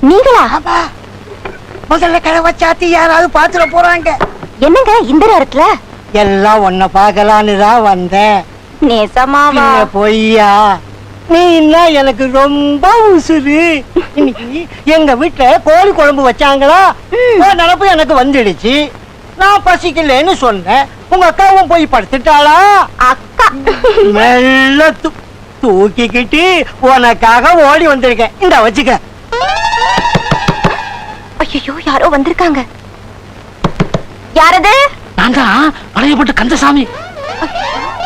நீங்களா? முதல்ல கதவை சாத்தி யாராவது பாத்துட போறாங்க. என்னங்க இந்த நேரத்துல? எல்லாம் உன்னை பார்க்கலான்னு தான் வந்தேன். நேசமாவா? பொய்யா? நீ என்ன எனக்கு ரொம்ப உசுரு இன்னைக்கு எங்க வீட்டுல கோழி குழம்பு வச்சாங்களா? நினப்பு எனக்கு வந்துடுச்சு. நான் பசிக்கலன்னு சொன்னேன். உங்க அக்காவும் போய் படுத்துட்டாளா? அக்கா. மெல்ல தூக்கிக்கிட்டு உனக்காக ஓடி வந்திருக்கேன். இந்த வச்சுக்க. ஐயோ யாரோ வந்திருக்காங்க. யாரது? நான் தான் பழையப்பட்ட கந்தசாமி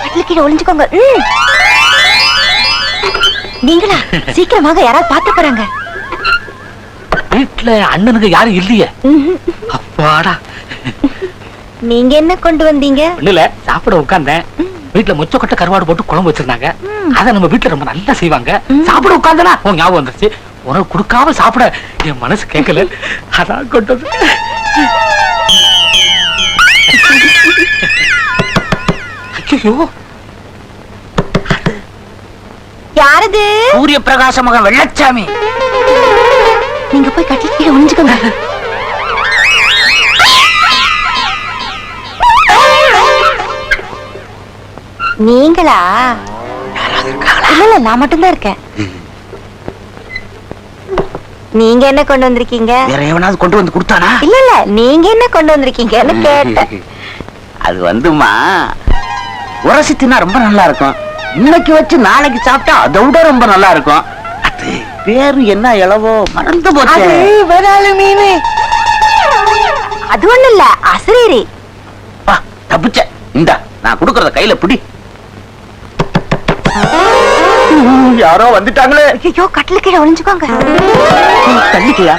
கட்டில கீழே ஒளிஞ்சுக்கோங்க. நீங்களா? சீக்கிரமாக யாராவது பாத்து போறாங்க. வீட்டுல அண்ணனுக்கு யாரும் இல்லையே. அப்பாடா. நீங்க என்ன கொண்டு வந்தீங்க? ஒண்ணுல சாப்பிட உட்கார்ந்தேன். வீட்டுல மொச்சக்கொட்டை கருவாடு போட்டு குழம்பு வச்சிருந்தாங்க. அத நம்ம வீட்டுல ரொம்ப நல்லா செய்வாங்க. சாப்பிட உட்கார்ந்தனா உன் ஞாபகம் வந்துருச்சு. உனக்கு கொடுக்காம சாப்பிட என் மனசு கேட்கல. அதான் கொண்டு ஐயோ யாரது? சூரிய பிரகாச மகன் வெள்ளச்சாமி. நீங்க போய் கட்டில கீழே ஒளிஞ்சுக்கோங்க. நீங்களா? இல்ல நான் மட்டும்தான் இருக்கேன். நீங்க என்ன கொண்டு வந்திருக்கீங்க? வேற எவனாவது கொண்டு வந்து கொடுத்தானா? இல்ல இல்ல நீங்க என்ன கொண்டு வந்திருக்கீங்கன்னு கேட்டேன். அது வந்துமா உரசி தின்னா ரொம்ப நல்லா இருக்கும் இன்னைக்கு வச்சு நாளைக்கு சாப்பிட்டா அதை விட ரொம்ப நல்லா இருக்கும் அது பேரு என்ன இளவோ மறந்து போச்சு. அது விராலு மீன். அது ஒண்ணு இல்ல அசரீரி தப்பிச்ச. இந்தா நான் கொடுக்கறத கையில பிடி. யாரோ வந்துட்டாங்களே. ஐயோ கட்டில கீழே ஒளிஞ்சுக்கோங்க. தள்ளிக்கையா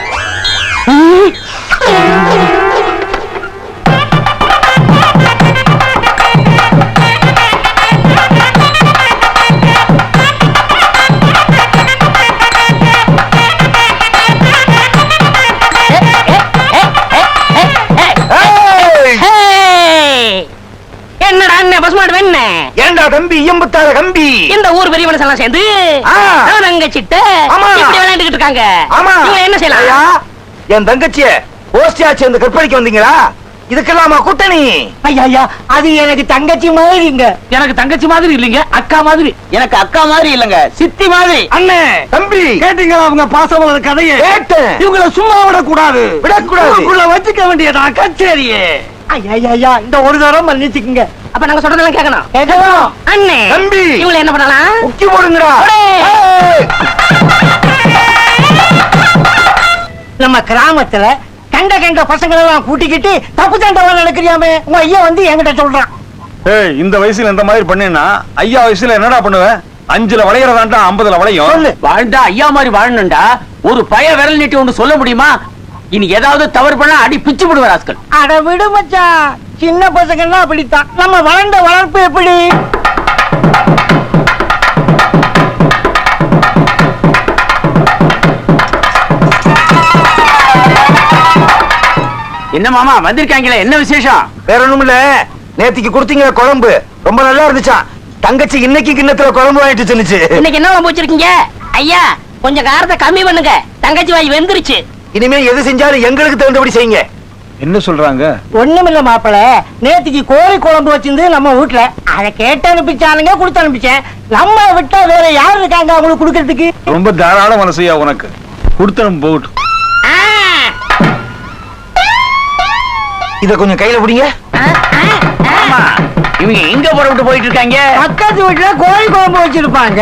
அண்ணன் பசுமாடு வேண? ஏண்டா தம்பி எம்புத்தார கம்பி? இந்த ஊர் பெரிய மனுஷன் சேர்ந்து ஆ. அங்க சிட்ட ஆமா. இப்படி விளையாண்டுகிட்டு இருக்காங்க. ஆமா. இவங்க என்ன செய்யலாம்? ஐயா, என் தங்கச்சிய போஸ்டியா சேர்ந்து கற்பழிக்க வந்தீங்களா? இதுக்கெல்லாமா கூட்டணி? ஐயா ஐயா அது எனக்கு தங்கச்சி மாதிரிங்க எனக்கு தங்கச்சி மாதிரி இல்லைங்க அக்கா மாதிரி. எனக்கு அக்கா மாதிரி இல்லங்க சித்தி மாதிரி. அண்ணே தம்பி. கேட்டீங்களா அவங்க பாசமலர் கதையை? கேட்டேன். இவங்கள சும்மா விடக்கூடாது. விடக்கூடாது. வச்சுக்க வேண்டியதா கச்சேரியே. ஐயா ஐயா, ஐயா இந்த ஒரு தரம் மன்னிச்சுக்குங்க. அப்ப நாங்க சொல்றதெல்லாம் கேட்கணும் கேட்கலாம் அண்ணே தம்பி. இவங்களை என்ன பண்ணலாம்? முக்கி போடுங்கடா. நம்ம கிராமத்துல கண்ட கண்ட பசங்களை எல்லாம் கூட்டிக்கிட்டு தப்பு தண்டவா நடக்கிறியாமே? உங்க ஐயா வந்து என்கிட்ட சொல்றான். ஏய் இந்த வயசுல இந்த மாதிரி பண்ணினா ஐயா வயசுல என்னடா பண்ணுவ? அஞ்சுல வளையறதாண்டா ஐம்பதுல வளையும்? சொல்லு. வாழ்ந்தா ஐயா மாதிரி வாழணும்டா. ஒரு பய விரல் நீட்டி ஒன்று சொல்ல முடியுமா? இனி ஏதாவது தவறு பண்ணா அடி பிச்சு விடுவார் ஆஸ்கள் அட விடு மச்சான். சின்ன பசங்கன்னா அப்படித்தான். நம்ம வளர்ந்த வளர்ப்பு எப்படி? என்ன மாமா வந்திருக்காங்களே என்ன விசேஷம்? வேற ஒண்ணும் இல்ல. நேத்திக்கு கொடுத்தீங்க குழம்பு. ரொம்ப நல்லா இருந்துச்சாம் தங்கச்சி இன்னைக்கு கிண்ணத்துல குழம்பு வாங்கிட்டு சொல்லுச்சு இன்னைக்கு என்ன குழம்பு வச்சிருக்கீங்க? ஐயா கொஞ்சம் காரத்தை கம்மி பண்ணுங்க. தங்கச்சி வாய் வெந்துருச்சு. இனிமே எது செஞ்சாலும் எங்களுக்கு தகுந்தபடி செய்யுங்க. என்ன சொல்றாங்க? ஒண்ணுமில்ல மாப்பிள. நேத்திக்கு கோழி குழம்பு வச்சிருந்து நம்ம வீட்டுல அதை கேட்டு அனுப்பிச்சானுங்க கொடுத்து அனுப்பிச்சேன். நம்ம விட்டா வேற யார் இருக்காங்க அவங்களுக்கு கொடுக்கறதுக்கு? ரொம்ப தாராள மனசையா உனக்கு. கொடுத்தனும் போகட்டும். ஆ, இத கொஞ்சம் கையில பிடிங்க. ஆமா இவங்க எங்க புறப்பட்டு போயிட்டு இருக்காங்க? பக்கத்து வீட்டுல கோழி குழம்பு வச்சிருப்பாங்க.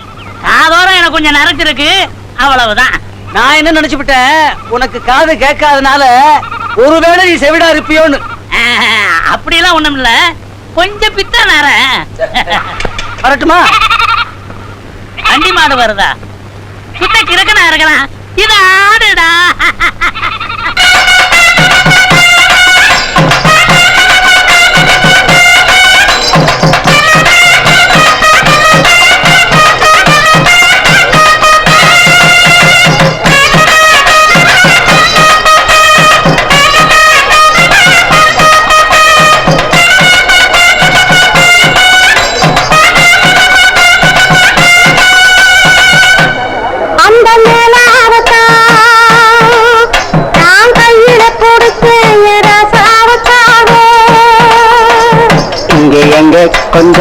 காதோரம் எனக்கு கொஞ்சம் நரைச்சிருக்கு அவ்வளவுதான். நான் என்ன நினைச்சுக்கிட்டேன் உனக்கு காது கேட்காதனால ஒருவேளை நீ செவிடா இருப்பியோன்னு. ஆஹா, அப்படியெல்லாம் ஒண்ணும் இல்ல கொஞ்சம் பித்த நர வரட்டுமா? வண்டி மாடு வருதா? சுத்த கிறுக்கனா இருக்கலாம். இது ஆடுடா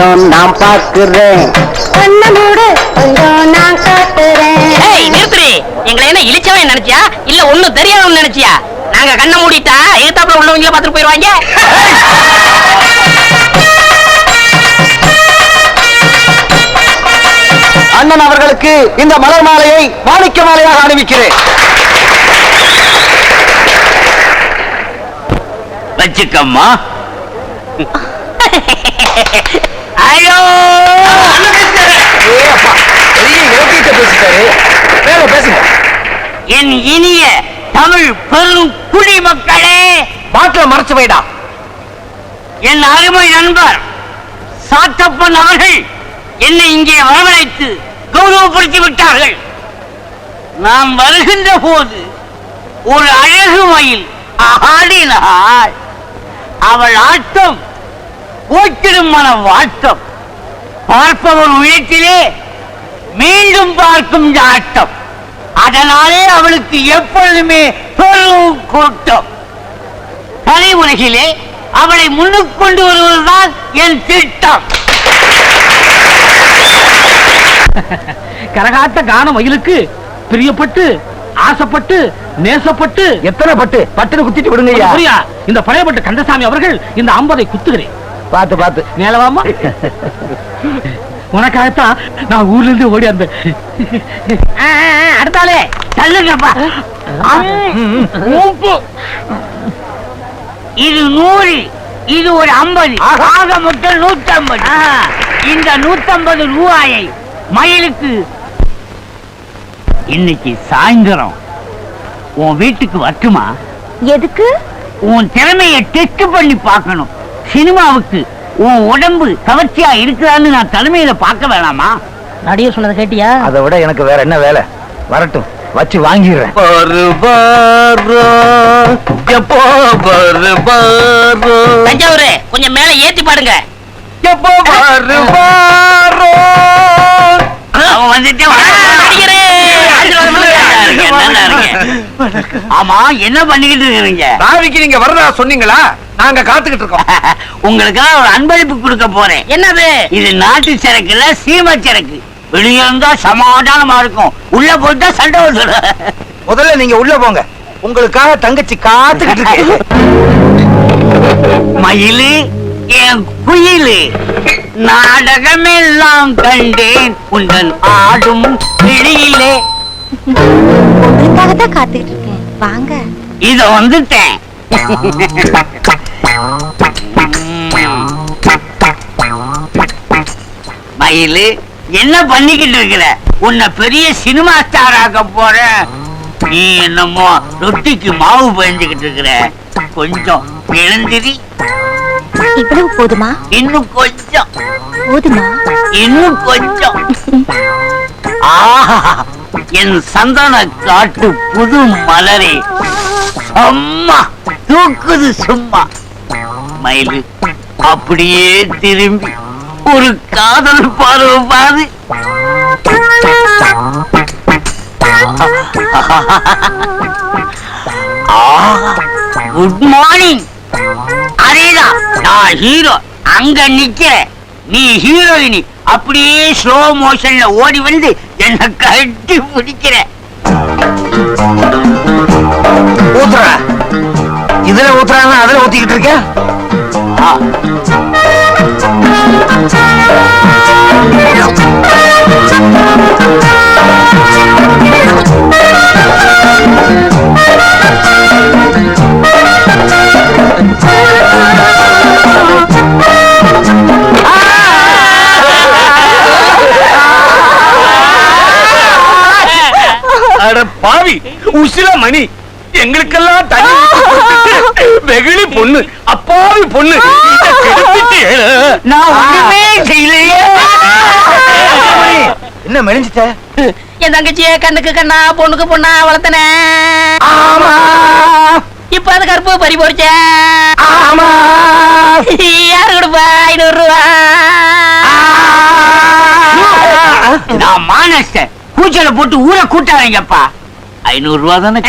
கொஞ்சம் நான் பாக்குறேன் கண்ண மூடு கொஞ்சம் நான் காட்டுறேன் ஏய் நிறுத்துறி எங்களை என்ன இழிச்சவன் நினைச்சியா? இல்ல ஒண்ணும் தெரியாதவன் நினைச்சியா? நாங்க கண்ணை மூடிட்டா எதிர்த்தாப்புல உள்ளவங்கள பாத்துட்டு போயிருவாங்க? அண்ணன் அவர்களுக்கு இந்த மலர் மாலையை மாணிக்க மாலையாக அணிவிக்கிறேன். வச்சுக்கம்மா. ஐயோ! பெரிய இலக்கியத்தை பேசிட்டாரு. வேற பேசுங்க. என் இனிய தமிழ் பெரும் குடிமக்களே பாட்டில மறைச்சு வைடா. என் அருமை நண்பர் சாத்தப்பன் அவர்கள் என்னை இங்கே வரவழைத்து கௌரவப்படுத்தி விட்டார்கள் நாம் வருகின்ற போது ஒரு அழகு மயில் ஆடினாள். அவள் ஆட்டம் ஓட்டிடும் மன வாட்டம். பார்ப்பவர் உள்ளத்திலே மீண்டும் பார்க்கும் ஆட்டம் அதனாலே அவளுக்கு எப்பொழுதுமே பெரும் கூட்டம். கலை உலகிலே அவளை முன்னுக்கு கொண்டு வருவதுதான் என் திட்டம். கரகாட்ட கான மயிலுக்கு பிரியப்பட்டு ஆசைப்பட்டு நேசப்பட்டு எத்தனை பட்டு? பட்டுன்னு குத்திட்டு விடுங்க இந்த பழையப்பட்ட கந்தசாமி அவர்கள் இந்த ஐம்பதை குத்துகிறேன். பாத்து பாத்து மேலவாமா உனக்காகத்தான் நான் ஊர்ல இருந்து ஓடி அந்த அடுத்தாலே தள்ளுங்கப்பா. இது நூறு இது ஒரு ஐம்பது. ஆக. மொத்தம் நூத்தம்பது. இந்த நூத்தம்பது ரூபாயை மயிலுக்கு. இன்னைக்கு சாயந்தரம். உன் வீட்டுக்கு வரட்டுமா? எதுக்கு? உன் திறமையை டெஸ்ட் பண்ணி பார்க்கணும். சினிமாவுக்கு உன் உடம்பு கவர்ச்சியா இருக்குதான்னு நான் தலைமையில பார்க்க வேணாமா? நடிகர் சொன்னதை கேட்டியா? அதை விட எனக்கு வேற என்ன வேலை? வரட்டும் வச்சு வாங்கிடுறேன். எப்போ பாரு பாரு தஞ்சாவூர் கொஞ்சம் மேல ஏத்தி பாடுங்க. எப்போ பாரு பாரு அவன் வந்துட்டே நடிகரே! ஆமா என்ன பண்ணிக்கிட்டு இருக்கீங்க? ராவிக்கு நீங்க வரதா சொன்னீங்களா? நாங்க காத்துக்கிட்டு இருக்கோம். உங்களுக்காக ஒரு அன்பளிப்பு கொடுக்க போறேன். என்னது? இது நாட்டு சரக்கு இல்ல சீமை சரக்கு. வெளியே இருந்தா சமாதானமா இருக்கும். உள்ள போயிட்டா சண்டை வந்துடும் முதல்ல நீங்க உள்ள போங்க. உங்களுக்காக தங்கச்சி காத்துக்கிட்டு இருக்கு. மயிலு என் குயிலு நாடகமெல்லாம் கண்டேன். உந்தன் ஆடும் வெளியிலே. உங்களுக்காகத்தான் காத்துக்கிட்டு இருக்கேன். வாங்க. இத வந்துட்டேன். மயிலு என்ன பண்ணிக்கிட்டு இருக்கிற? உன்னை பெரிய சினிமா ஸ்டார் ஆக்க போற. நீ என்னமோ ரொட்டிக்கு மாவு பயந்துகிட்டு இருக்கிற. கொஞ்சம் எழுந்திரி இவ்வளவு போதுமா? இன்னும் கொஞ்சம். போதுமா? இன்னும் கொஞ்சம். ஆஹா என் சந்தன காட்டு புது மலரே. அம்மா தூக்குது சும்மா. மயிலு அப்படியே திரும்பி. ஒரு காதல் பார்வை பாரு குட் மார்னிங் அதேதான் நான் ஹீரோ அங்க நிக்கிறேன். நீ ஹீரோயினி அப்படியே ஸ்லோ மோஷன்ல ஓடி வந்து என்ன கட்டி பிடிக்கிற. ஊத்துற. இதுல ஊத்துறாங்க அதுல ஊத்திக்கிட்டு இருக்க? பாவி உசில மணி. எங்களுக்கெல்லாம் தண்ணி வெகுளி பொண்ணு அப்பாவி பொண்ணு. நான் ஒண்ணுமே செய்யலையே. என்ன மெலிஞ்சிட்ட? என் தங்கச்சிய கண்ணுக்கு கண்ணா பொண்ணுக்கு பொண்ணா வளர்த்தனே. ஆமா. இப்ப அது கருப்பு பறி போச்ச. ஆமா. யாரு கொடுப்பா? ஐநூறு ரூபா நான் மானஸ்டர் கூச்சல போட்டு ஊரை கூட்டாதீங்கப்பா. ஐநூறு ரூபா தானே.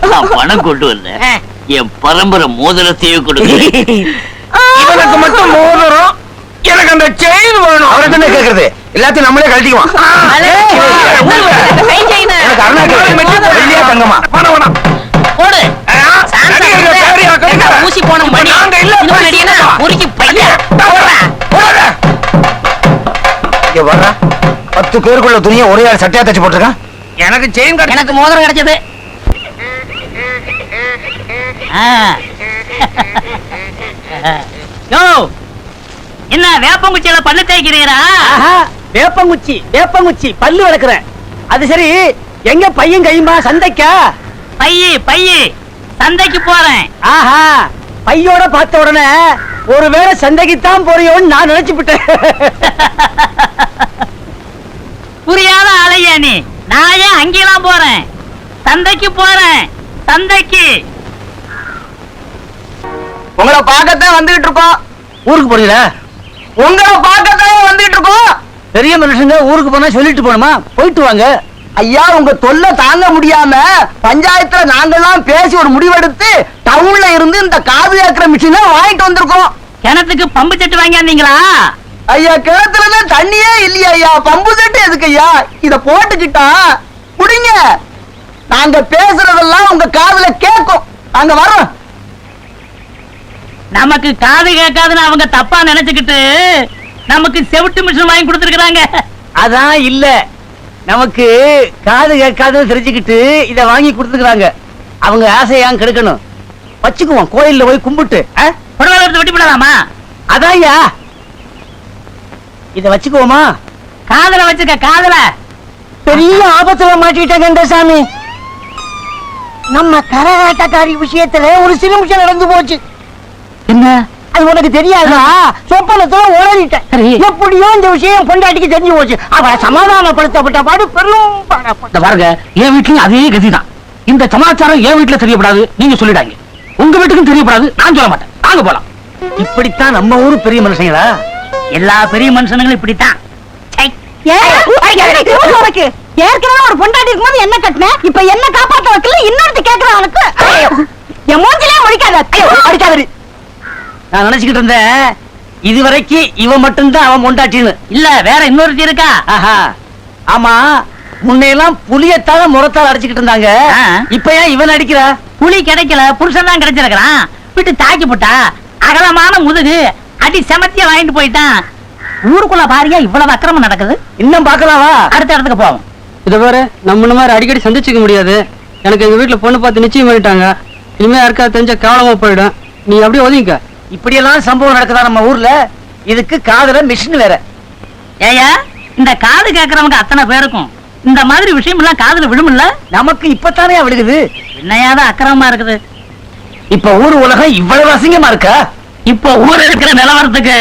நான் பணம் கொண்டு வந்தேன். என் பரம்பரை மோதிரத்தையே கொடுக்குறேன் இவனுக்கு மட்டும் மோதிரம் எனக்கு அந்த செயின் வேணும். அவருக்கு என்ன கேக்குறது? எல்லாத்தையும் நம்மளே கழட்டிக்குவான். தங்கமா வேணாம். வேணாம் போடு. ஊசி போன மணி முறுக்கி பையன். இங்க வர்றா. பத்து பேருக்குள்ள துணியை ஒரே சட்டையா தச்சு போட்டிருக்கான். எனக்கு செயின் எனக்கு மோதிரம் கிடைச்சது. யோ என்ன வேப்பங்குச்சியில பல்லு தேய்க்கிறீரா வேப்பங்குச்சி வேப்பங்குச்சி பல்லு வளர்க்குறேன் அது சரி எங்க பையன் கையுமா சந்தைக்கா? பையி பையி சந்தைக்கு போறேன். ஆஹா பையோட பார்த்த உடனே ஒருவேளை சந்தைக்கு தான் போறியோன்னு நான் நினைச்சு விட்டேன் புரியாத ஆளையா நீ. நான் ஏன் அங்கெல்லாம் போறேன்? சந்தைக்கு போறேன். சந்தைக்கு. உங்களை பார்க்கத்தான் வந்துகிட்டு இருக்கோம். ஊருக்கு போறீங்களா? உங்களை பார்க்கத்தான் வந்துகிட்டு இருக்கோம். பெரிய மனுஷங்க ஊருக்கு போனா சொல்லிட்டு போணுமா போயிட்டு வாங்க. ஐயா உங்க தொல்லை தாங்க முடியாம பஞ்சாயத்துல நாங்கெல்லாம் பேசி ஒரு முடிவெடுத்து டவுன்ல இருந்து இந்த காது கேட்கிற மிஷினை வாங்கிட்டு வந்திருக்கோம். கிணத்துக்கு பம்பு செட்டு வாங்கியாந்தீங்களா ஐயா கிணத்துல தான் தண்ணியே இல்லையா ஐயா. பம்பு செட்டு எதுக்கு ஐயா? இத போட்டுக்கிட்டா குடிங்க. நாங்க பேசுறதெல்லாம் உங்க காதுல கேட்கும். நாங்க வரோம் நமக்கு காது கேட்காதுன்னு அவங்க தப்பா நினைச்சுக்கிட்டு நமக்கு செவிட்டு மிஷின் வாங்கி கொடுத்துருக்காங்க அதான் இல்ல. நமக்கு காது கேட்காதுன்னு தெரிஞ்சுக்கிட்டு இத வாங்கி கொடுத்துக்கிறாங்க அவங்க ஆசையை ஏன் கெடுக்கணும்? வச்சுக்குவோம் கோயில்ல போய் கும்பிட்டு? புடவை எடுத்து வெட்டி போடலாமா? அதான் ஐயா. இத வச்சுக்குவோமா? காதல வச்சுக்க காதல. பெரிய ஆபத்துல மாட்டிட்ட கந்தசாமி நம்ம கரகாட்டக்காரி விஷயத்துல ஒரு சிறு நிமிஷம் நடந்து போச்சு. என்ன? அது உனக்கு தெரியாதா? சொப்பனத்துல உளறிட்டேன். எப்படியோ இந்த விஷயம் பொண்டாட்டிக்கு தெரிஞ்சு போச்சு. அவளை சமாதானப்படுத்தப்பட்ட பாடு பெரும் பாருங்க என் வீட்லயும் அதே கதிதான். இந்த சமாச்சாரம் என் வீட்டுல தெரியப்படாது. நீங்க சொல்லிடாங்க உங்க வீட்டுக்கும் தெரியப்படாது. நான் சொல்ல மாட்டேன். வாங்க போலாம். இப்படித்தான் நம்ம ஊரு பெரிய மனுஷங்களா? எல்லா பெரிய மனுஷனுங்களும் இப்படித்தான். ஏற்கனவே ஒரு பொண்டாட்டி இருக்கும்போது என்ன கட்டின? இப்ப என்ன காப்பாத்த வைக்கல? இன்னொருத்த கேக்குறான் உனக்கு என் மூஞ்சிலே முடிக்காத அடிக்காதடி. நான் நினைச்சுக்கிட்டு இருந்தேன் இதுவரைக்கும் இவன் மட்டும்தான் அவன் பொண்டாட்டின்னு. இல்ல வேற இன்னொருத்தி இருக்கா? ஆஹா. ஆமா முன்னையெல்லாம் புளியத்தால முறத்தால் அடிச்சுக்கிட்டு இருந்தாங்க. இப்ப ஏன் இவன் அடிக்கிறா? புலி கிடைக்கல புருஷன் தான் கிடைச்சிருக்கிறான். விட்டு தாக்கி போட்டா அகலமான முதுகு அடி செமத்திய வாங்கிட்டு போயிட்டான். ஊருக்குள்ள பாரியா இவ்வளவு அக்கிரமம் நடக்குது? இன்னும் பார்க்கலாவா? அடுத்த இடத்துக்கு போவோம். இத பாரு நம்ம இந்த மாதிரி அடிக்கடி சந்திச்சுக்க முடியாது. எனக்கு எங்க வீட்டுல பொண்ணு பார்த்து நிச்சயம் பண்ணிட்டாங்க. இனிமே யாருக்கா தெரிஞ்ச கேவலமா போயிடும். நீ அப்படியே ஒதுங்கிக்க. இப்படியெல்லாம் சம்பவம் நடக்குதா நம்ம ஊர்ல? இதுக்கு காதுல மிஷின் வேற. ஏயா இந்த காது கேட்கறவங்க அத்தனை பேருக்கும். இந்த மாதிரி விஷயம் எல்லாம் காதுல விழுமில்ல? நமக்கு இப்பத்தானே விழுகுது? என்னையாதான் அக்கிரமமா இருக்குது. இப்ப ஊர் உலகம் இவ்வளவு அசிங்கமா இருக்கா? இப்போ ஊர் இருக்கிற நிலவரத்துக்கு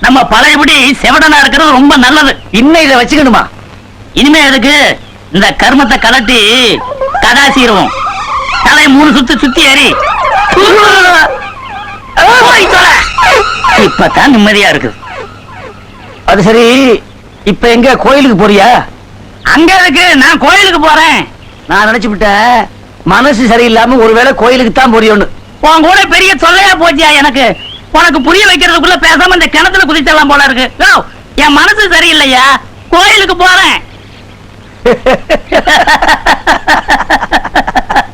நம்ம பழையபடி செவடனா இருக்கிறது ரொம்ப நல்லது. இன்னும் இதை வச்சுக்கணுமா? இனிமே எதுக்கு? இந்த கர்மத்தை கலட்டி கதாசீருவோம் தலை மூணு சுத்து சுத்தி ஏறி. இப்பதான் நிம்மதியா இருக்குது. அது சரி இப்ப எங்க கோயிலுக்கு போறியா? அங்க இருக்கு நான் கோயிலுக்கு போறேன். நான் நினைச்சு விட்டேன் மனசு சரியில்லாம ஒருவேளை கோயிலுக்கு தான் போறியோன்னு. உன் கூட பெரிய தொல்லையா போச்சியா எனக்கு? உனக்கு புரிய வைக்கிறதுக்குள்ள பேசாம இந்த கிணத்துல குதிச்சலாம் போல இருக்கு. என் மனசு சரியில்லையா? கோயிலுக்கு போறேன்.